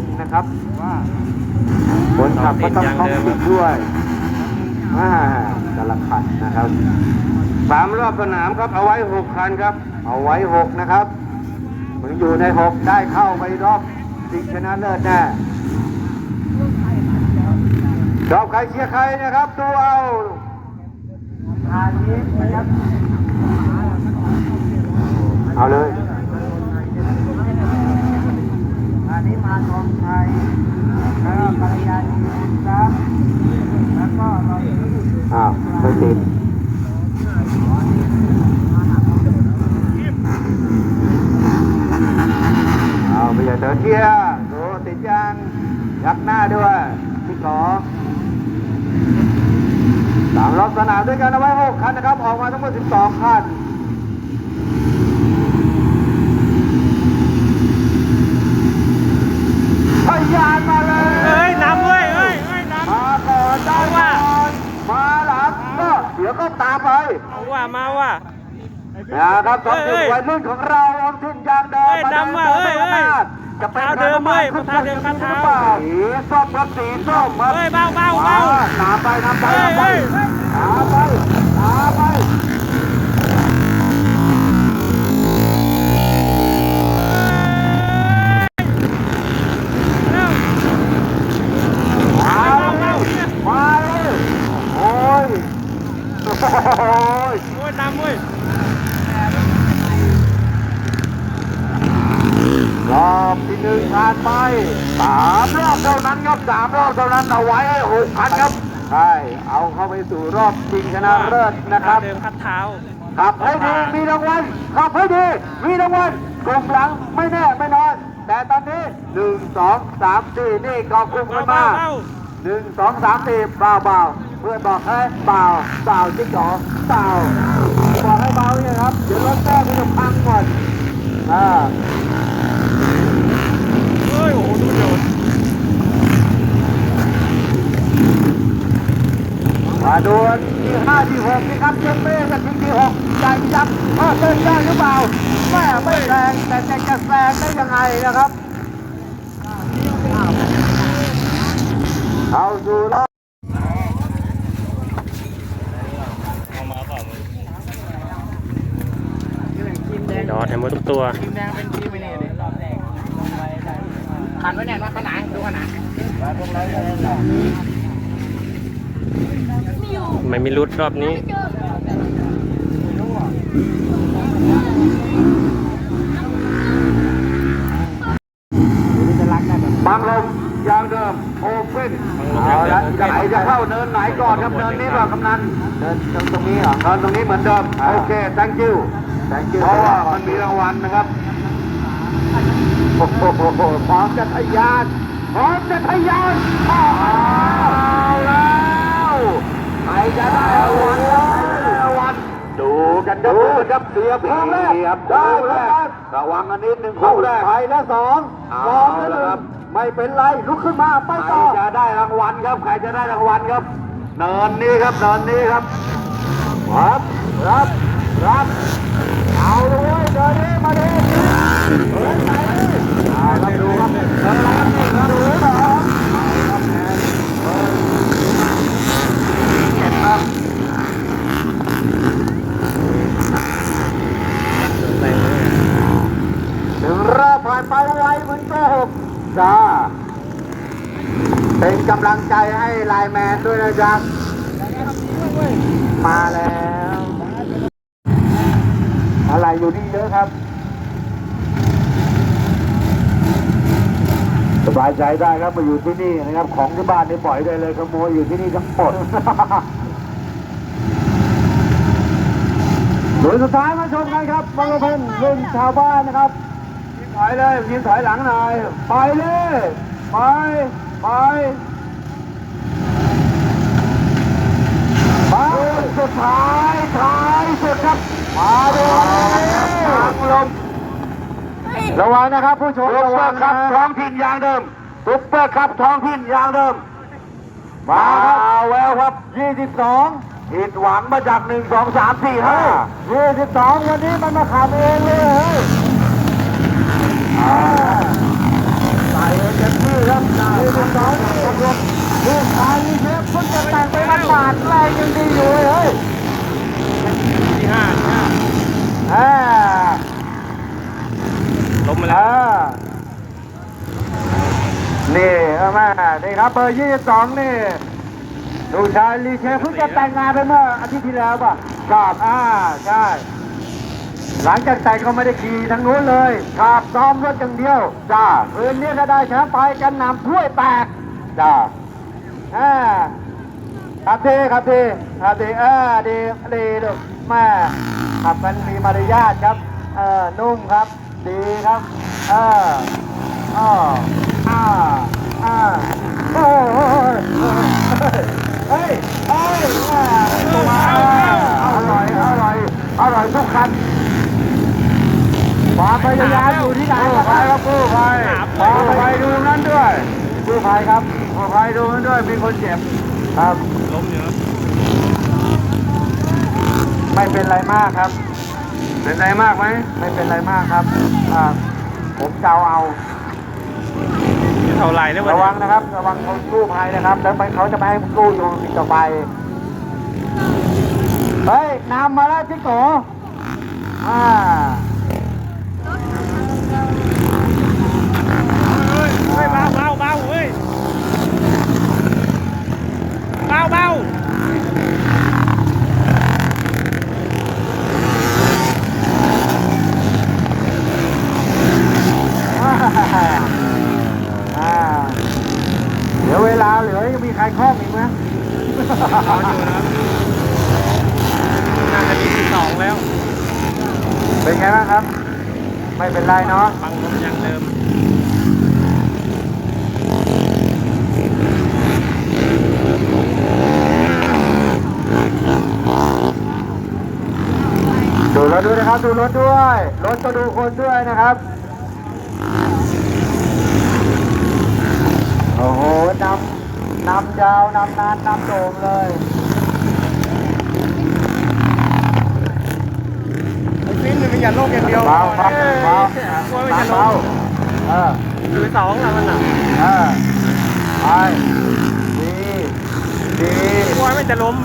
นนะครับคนขับก็ต้องท้องถิ่นด้วยอ่าแต่ละคันนะครับสามรอบสนามครับ เอาไว้หกคันครับ เอาไว้หกนะครับมันอยู่ในหกได้เข้าไปรอบชิงชนะเลิศแน่ชอบใครเชียร์ใครนะครับดูเอาเอาเลย อันนี้มา ทองไทยแล้วก็กัลยาณีบุญทรัพย์แล้วก็เราอ้าวไม่ติดเอาไปอย่าเดินเที่ยวดูติดยางยักหน้าด้วยพี่กอสามรอบสนามด้วยกันเอาไว้หกคันนะครับ ออกมาทั้งหมดสิบสองคัน ยานมาเลยเอ้ยนำเว้ยเอ้ยเอ้ยนำมาก่อนได้ก่อนมาหลังก็เดี๋ยวก็ตามไปเอาว่ามาว่านะครับต้องเอ้ถึงยวัยรุ่นของเราลองทิ้งยางเดิมเอ้ยมาเดินนำว่ะเดินเอ้ยไปข้างหน้าจะเป็นเท้าเดิมเว้ยขึ้นเท้าเดิมขึ้นเท้าหรือเปล่าสีส้มครับสีส้มครับเอ้ยเบาเบาเบาตามไปตามไปเอ้ยตามไป โอ้ยโอ้ยนำเว้ยรอบที่หนึ่งผ่านไปสามรอบเท่านั้นครับสามรอบเท่านั้นเอาไว้ให้หกพันครับใช่เอาเข้าไปสู่รอบชิงชนะเลิศนะครับเดิมคัดเท้าขับให้ดีมีรางวัลขับให้ดีมีรางวัลกลุ่มหลังไม่แน่ไม่นอนแต่ตอนนี้หนึ่งสองสามสี่นี่กองคุมกันเบามาเบาหนึ่งสองสามสี่เบาเบา เพื่อนบอกให้เบาเบาจิ๊กจ๋อเบาบอกให้เบาเนี่ยครับ เดี๋ยวรถแก้มันจะพังหมดอ่าเอ้ยโอ้โหดูโดดมาดูที่ห้าที่หกนี่ครับเจ้าเป้กับทีที่หกใจยับเออเดินได้หรือเปล่าแม่ไม่แรงแต่จะจะแซงได้ยังไงนะครับ เอาสู่รอบ ดอดให้หมดทุกตัว ทีมแดงเป็นทีมไปเนี่ยเดี๋ยวรอบแรกลงด้ขันไว้เนี่ยว่าขนาดดูขนาดไม่มีรุดรอบนี้ บังลมยางเดิมโอเพ่นเอาละจะไหนจะเข้าเนินไหนก่อนครับเนินนี้เปล่ากำนันเนินตรงนี้เหรอเนินตรงนี้เหมือนเดิม โอเค thank you เพราะว่ามันมีรางวัลนะครับโอ้โหพร้อมจะทะยานพร้อมจะทะยานเอาแล้วใครจะได้รางวัลใครจะได้รางวัลดูกันครับดูกันครับเสียบเสียบได้แรกระวังอันนิดหนึ่งคู่แรกไปแล้วสองมองแล้วครับไม่เป็นไรลุกขึ้นมาไปต่อใครจะได้รางวัลครับใครจะได้รางวัลครับเนินนี้ครับเนินนี้ครับรับ รับ รับ เอาเลยเดินมาดิเฮ้ยไหนเอาครับดูครับเดินรับนี่ครับดูเหรอเอาครับแอนเฮ้ยเจ็บครับหนึ่งรอบผ่านไปไวเหมือนโกหกจ้าเป็นกำลังใจให้ไลแมนด้วยนะจ๊ะมาแล้ว อะไรอยู่นี่เยอะครับ สบายใจได้ครับมาอยู่ที่นี่นะครับ ของที่บ้านนี่ปล่อยได้เลยขโมยอยู่ที่นี่ทั้งหมดโดยสุดท้ายมาชมกันครับบางกะเพนรุ่นชาวบ้านนะครับยิงถอยเลยยิงถอยหลังหน่อยไปเลยไปไปไปสุดท้ายท้ายสุดครับ ทางลมระวังนะครับผู้ชมระวังครับท้องถิ่นยางเดิมซุปเปอร์ครับท้องถิ่นยางเดิม มาแววครับ 22ผิดหวังมาจาก 1 2 3 4 5 22 วันนี้มันมาขับเองเลยเฮ้ยใส่เต็มที่ครับ22ตกลงลูกชายนี่เชฟคุณจะแต่งไปมันบาทไรงยังดีอยู่เลย นี่เอามานี่ครับเบอร์ยี่สิบสองนี่ลูกชายลีเชฟเพิ่งจะแต่งงานไปเมื่ออาทิตย์ที่แล้วป่ะครับอ่าใช่ หลังจากแต่งก็ไม่ได้ขี่ทางนู้นเลยครับซ้อมรถอย่างเดียวจ้าคืนนี้ก็ได้แชมป์ไปกันนำถ้วยแตกจ้าอ่าครับดีครับดีครับดีเออดีดีลูกแม่ขับกันมีมารยาทครับ เออนุ่มครับ ดีครับเอออ้ออ่าอ่าโอ้ยเฮ้ยเฮ้ยม่ตัวอร่อยอร่อยอร่อยทุกคันความพยายามอยู่ที่ไหนกู้ภัยครับกู้ภัยกู้ภัยดูนั้นด้วยกู้ภัยครับกู้ภัยดูนั้นด้วยมีคนเจ็บครับล้มเยอะไม่เป็นไรมากครับ เป็นไรมากไหมไม่เป็นไรมากครับอ่าผมเดาเอา เท่าไหร่แล้ววันระนี้วังนะครับ ระวังคนกู้ภัยนะครับ แล้วไปเขาจะไม่ให้กู้อยู่อีกต่อไปเฮ้ยนำมาแล้วพี่โกอ่าเฮ้ยเฮ้ยเบาเบาเบาเฮ้ยเบาเบา อ่าเดี๋ยวเวลาเหลือยังมีใครคล้องอีกไหม นอนอยู่นะครับน่าจะมีที่สองแล้ว เป็นไงบ้างครับ ไม่เป็นไรเนาะ ฟังผมอย่างเดิม ดูรถด้วยนะครับดูรถด้วย รถก็ดูคนด้วยนะครับ โอ้โหนำนำยาวนำนานนำโด่งเลยไอ้ฟินมันอย่าโลกอย่างเดียวเบาครับเอ้ยเบากลัวมันจะล้เบามเออคือสองอะมันอะเออไปดีดีกลัวมันจะล้ม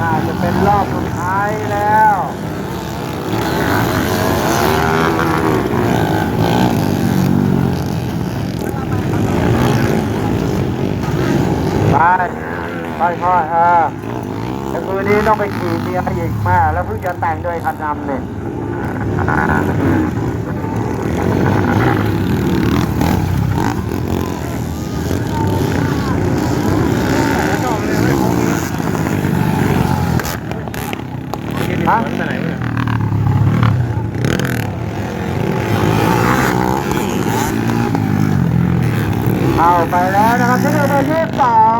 น่าจะเป็นรอบสุดท้ายแล้วไปค่อยๆเออแต่คืนนี้ต้องไปขี่เมียอีกม่แล้วเพิ่งจะแต่งด้วยคันนำเนี่ย ชอบเลยไม่คง คิดดิสวนไปไหนวะเนี่ยเอาไปแล้วนะครับที่เบอร์ยี่สิบสอง